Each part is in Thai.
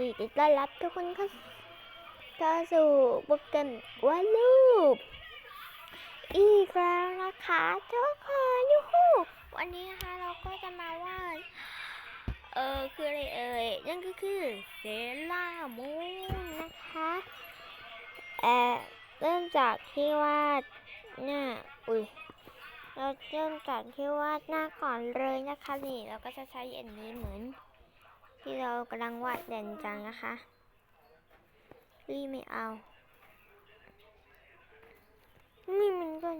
ยินดีต้อนรับทุกคนเข้าเข้าสู่โปรแกรมวาดรูปอีกแล้วนะคะทุกคนยูฮูวันนี้นะคะเราก็จะมาวาดเออคืออะไรเอ่ยนั่นก็คือเซล่ามูนนะคะเออเริ่มจากที่วาดหน้าอุ้ยเราเริ่มจากที่วาดหน้าก่อนเลยนะคะนี่เราก็จะใช้อันนี้เหมือน ที่เรากำลังวาดเด่นจังนะคะ รีไม่เอานี่มันก็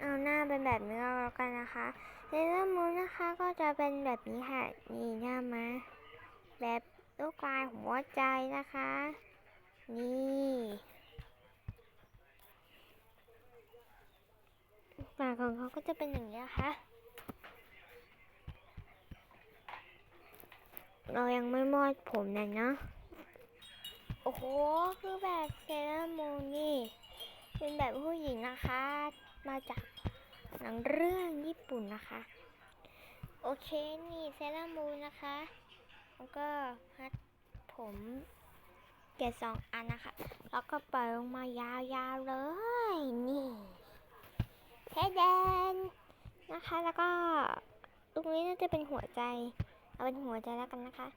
เอาหน้าเป็นแบบนี้เอาแล้วกันนะคะเลเซอร์มูนนะคะก็จะเป็นแบบนี้ค่ะ นี่หน้ามา แบบลูกลายหัวใจนะคะ นี่ ปากของเขาก็จะเป็นอย่างนี้นะคะเรายังไม่มอดผมเลยเนาะโอ้โห คือแบบเซร์มูนี่ เป็นแบบผู้หญิงนะคะ มาจากหนังเรื่องญี่ปุ่นนะคะ โอเคนี่เซร์มูนนะคะ แล้วก็ฮัดผมเกล็ดสองอันนะคะ แล้วก็ปล่อยลงมายาวๆเลย นี่ เทแดนนะคะ แล้วก็ตรงนี้น่าจะเป็นหัวใจ เอาเป็นหัวใจแล้วกันนะคะ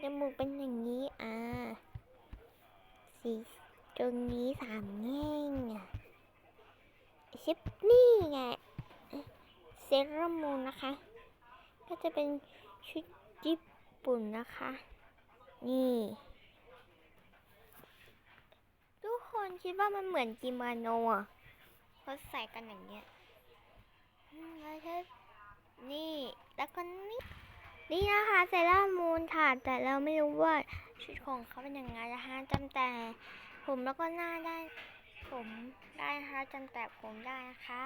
จมูกเป็นอย่างนี้อ่าสีตรงนี้สามแง่งชิปนี่ไงเซรัมูนนะคะ ก็จะเป็นชุดญี่ปุ่นนะคะ นี่ ทุกคนคิดว่ามันเหมือนกิโมโนะ เขาใส่กันอย่างเงี้ยแล้วก็นี่แล้วก็นี่นี่นะคะเซรามูนค่ะแต่เราไม่รู้ว่าชุดของเขาเป็นยังไงนะคะจำแต่ผมแล้วก็หน้าได้ ผมได้นะคะจำแต่ผมได้นะคะ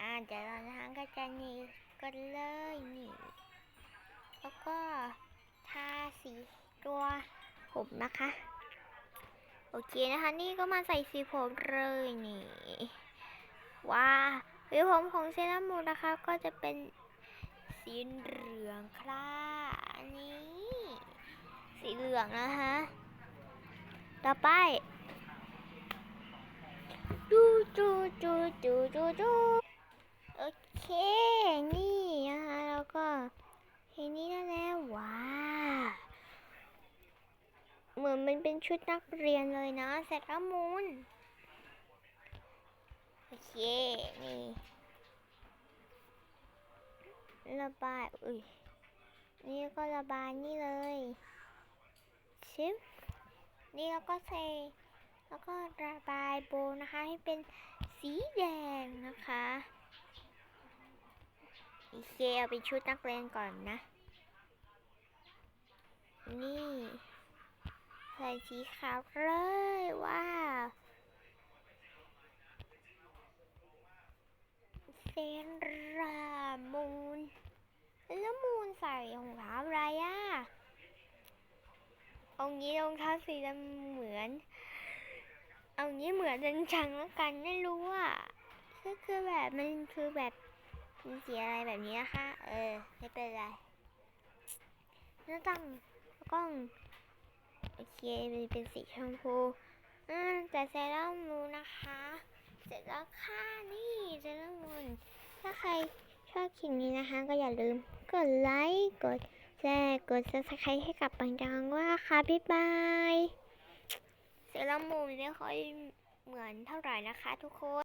อ่าเดี๋ยวเรานะคะก็จะนี่กันเลยนี่แล้วก็ทาสีตัวผมนะคะ โอเคนะคะ นี่ก็มาใส่สีผมเลยนี่ ว้าวิวผมของเซรามูนนะคะก็จะเป็นสีเหลืองค่ะอันนี้ สีเหลืองนะคะต่อไปดูดูดูดูดูดูโอเค นี่นะคะ แล้วก็ทีนี้ได้แล้วว้าวเหมือนมันเป็นชุดนักเรียนเลยนะเซรามูน โอเค นี่ระบาย อุ้ย นี่ก็ระบายนี่เลยชิปนี่แล้วก็เซแล้วก็ระบายโบนะคะ ให้เป็นสีแดงนะคะโอเคเอาเป็นชุดนักเรียนก่อนนะ นี่ ใส่สีขาวเลยว้าวเซรามูน แล้วมูนใส่รองเท้าอะไรอะเอางี้รองเท้าสีดำเหมือน เอางี้เหมือนจังจังแล้วกันไม่รู้อะก็คือแบบมันคือแบบมีสีอะไรแบบนี้นะคะ เออ ไม่เป็นไรน้าตั้งกล้อง โอเคมันเป็นสีชมพูอืมแต่เซรั่มมูนนะคะ เสร็จแล้วค่ะนี่เซรั่มมูนถ้าใครชอบคลิปนี้นะคะ ก็อย่าลืม กดไลค์กดแชร์กดซับสไครต์ให้กับปังจังว่าค่ะ บ๊ายบายเซรั่มมูมไม่ค่อยเหมือนเท่าไหร่นะคะทุกคน